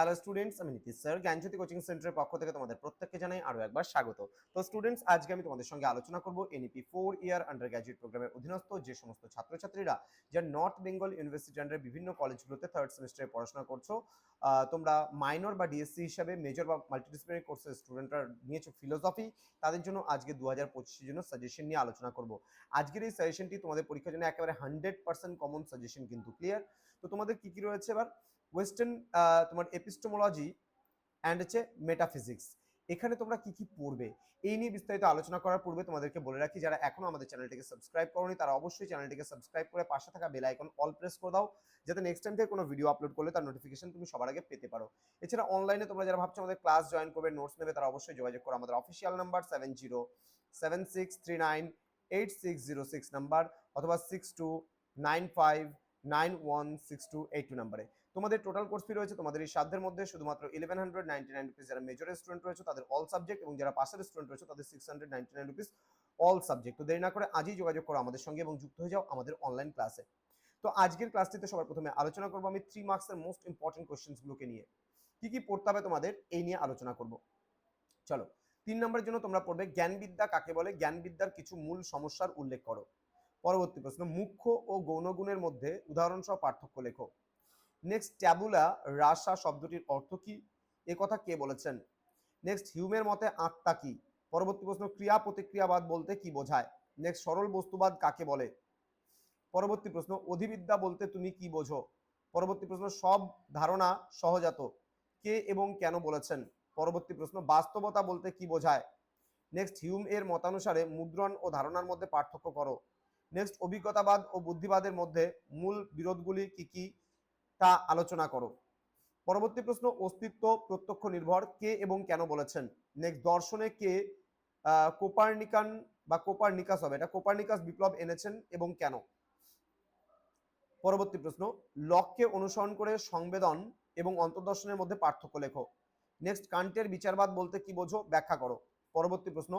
Hello students আমি Nitish sir জ্ঞানজ্যোতি coaching সেন্টারের পক্ষ থেকে তোমাদের প্রত্যেককে জানাই আরও একবার স্বাগত। তো স্টুডেন্টস আজকে আমি তোমাদের সঙ্গে আলোচনা করব NEP four year undergraduate প্রোগ্রামের অধীনস্থ যে সমস্ত ছাত্রছাত্রীরা যারা নর্থ বেঙ্গল ইউনিভার্সিটি আন্ডার বিভিন্ন কলেজগুলোতে থার্ড সেমিস্টারে পড়াশোনা করছ তোমরা মাইনর বা ডিএসসি হিসাবে মেজর বা মাল্টিডিসিপ্লিনারি কোর্সের স্টুডেন্টরা নিয়েছো ফিলোসফি তাদের জন্য আজকে দু হাজার পঁচিশের জন্য সাজেশন নিয়ে আলোচনা করব। আজকের এই সাজেশনটি তোমাদের পরীক্ষার জন্য একেবারে হান্ড্রেড পার্সেন্ট কমন সাজেশন কিন্তু ক্লিয়ার তো তোমাদের কি কি রয়েছে এবার? ওয়েস্টার্ন তোমার এপিস্টোমোলজি অ্যান্ড হচ্ছে মেটাফিজিক্স এখানে তোমরা কি কি পড়বে? এই নিয়ে বিস্তারিত আলোচনা করার পূর্বে তোমাদেরকে বলে রাখি, যারা এখনও আমাদের চ্যানেলটিকে সাবস্ক্রাইব করোনি, তারা অবশ্যই চ্যানেলটিকে সাবস্ক্রাইব করে পাশে থাকা বেল আইকন অল প্রেস করে দাও, যাতে নেক্সট টাইম থেকে কোনো ভিডিও আপলোড করলে তার নোটিফিকেশন তুমি সবার আগে পেতে পারো। এছাড়া অনলাইনে তোমরা যারা ভাবছ আমাদের ক্লাস জয়েন করবে নোটস নেবে, তারা অবশ্যই যোগাযোগ করো। আমাদের official number seven zero seven six three nine eight six zero six number অথবা six two nine five nine one six two eight two নাম্বারে তোমাদের টোটাল কোর্স ফি রয়েছে তোমাদের এই সাধ্যের মধ্যে শুধুমাত্র eleven hundred ninety nine rupees যারা মেজর স্টুডেন্ট রয়েছে তাদের অল সাবজেক্ট এবং যারা পাশের স্টুডেন্ট রয়েছে তাদের six hundred ninety nine rupees all subject তো দেরি না করে আজই যোগাযোগ করো আমাদের সঙ্গে এবং যুক্ত হয়ে যাও আমাদের অনলাইন ক্লাসে তো আজকের ক্লাসটিতে সবার প্রথমে আলোচনা করব আমি থ্রি মার্কসের মোস্ট ইম্পর্টেন্ট কোয়েশ্চেন্সগুলোকে নিয়ে। কি কি পড়তে হবে তোমাদের এই নিয়ে আলোচনা করব। চলো, তিন নম্বরের জন্য তোমরা পড়বে জ্ঞানবিদ্যা কাকে বলে? জ্ঞানবিদ্যার কিছু মূল সমস্যার উল্লেখ করো। পরবর্তী প্রশ্ন, মুখ্য ও গৌণগুণের মধ্যে উদাহরণসহ পার্থক্য লেখো। নেক্সট ট্যাবুলা রাসা শব্দটির অর্থ কি? এ কথা কে বলেছেন? নেক্সট হিউমের মতে আত্মা কি? পরবর্তী প্রশ্ন, ক্রিয়া প্রতিক্রিয়াবাদ বলতে কি বোঝায়? নেক্সট সরল বস্তুবাদ কাকে বলে? পরবর্তী প্রশ্ন, অধিবিদ্যা বলতে তুমি কি বোঝো? পরবর্তী প্রশ্ন, সব ধারণা সহজাত। কে এবং কেন বলেছেন? পরবর্তী প্রশ্ন, বাস্তবতা বলতে কি বোঝায়? নেক্সট হিউম এর মতানুসারে মুদ্রণ ও ধারণার মধ্যে পার্থক্য করো। নেক্সট অভিজ্ঞতাবাদ ও বুদ্ধিবাদের মধ্যে মূল বিরোধগুলি কি কি? তা আলোচনা করো। পরবর্তী প্রশ্ন, অস্তিত্ব প্রত্যক্ষ নির্ভর কে এবং কেন বলেছেন? নেক্সট দর্শনে কে কোপার্নিকান বা কোপার্নিকাস হবে। এটা কোপার্নিকাস বিপ্লব এনেছেন এবং কেন? পরবর্তী প্রশ্ন, লককে অনুসরণ করে সংবেদন এবং অন্তর্দর্শনের মধ্যে পার্থক্য লেখো। নেক্সট কান্টের বিচারবাদ বলতে কি বোঝো? ব্যাখ্যা করো। পরবর্তী প্রশ্ন,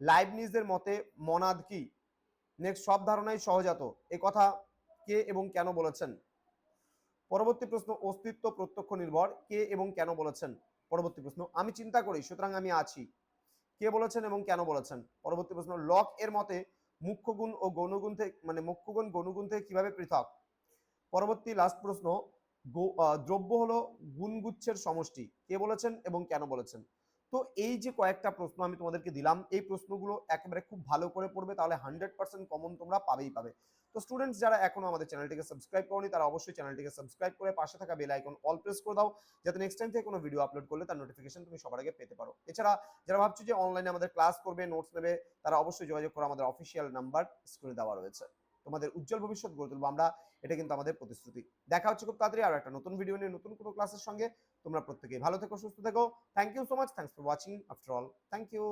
লাইবনিজের মতে মনাদ কি? নেক্সট সব ধারণাই সহজাত। এ কথা কে এবং কেন বলেছেন? পরবর্তী প্রশ্ন অস্তিত্ব প্রত্যক্ষ নির্ভর। কে এবং কেন বলেছেন? পরবর্তী প্রশ্ন, আমি চিন্তা করি, সুতরাং আমি আছি। কে বলেছেন এবং কেন বলেছেন? পরবর্তী প্রশ্ন, লক এর মতে মুখ্য গুণ ও গৌণগুণ থেকে মানে মুখ্য গুণ গৌণগুণ থেকে কীভাবে পৃথক? পরবর্তী লাস্ট প্রশ্ন দ্রব্য হলো গুণগুচ্ছের সমষ্টি। কে বলেছেন এবং কেন বলেছেন? তো এই যে কয়েকটা প্রশ্ন আমি তোমাদেরকে দিলাম, এই প্রশ্নগুলো একেবারে খুব ভালো করে পড়বে, তাহলে হান্ড্রেড পার্সেন্ট কমন তোমরা পাবেই পাবে। তো স্টুডেন্টস যারা এখনও আমাদের চ্যানেলটিকে সাবস্ক্রাইব করনি, তারা অবশ্যই চ্যানেলটিকে সাবস্ক্রাইব করে পাশে থাকা বেল আইকন অল প্রেস করে দাও, যাতে নেক্সট টাইম থেকে কোনো ভিডিও আপলোড করলে তার নোটিফিকেশন তুমি সবার আগে পেতে পারো। এছাড়া যারা ভাবছ যে অনলাইনে আমাদের ক্লাস করবে নোটস নেবে, তারা অবশ্যই যোগাযোগ করো, আমাদের অফিসিয়াল নাম্বার স্ক্রিনে দেওয়া রয়েছে। তোমাদের উজ্জ্বল ভবিষ্যৎ গড়ে তুলবো। আমরা এটা কিন্তু আমাদের প্রতিশ্রুতি। দেখা হচ্ছে খুব তাড়াতাড়ি আর একটা নতুন ভিডিও নিয়ে, নতুন কোনো ক্লাসের সঙ্গে। তোমরা প্রত্যেকেই ভালো থেকো, সুস্থ থেকো। Thank you so much thanks for watching after all thank you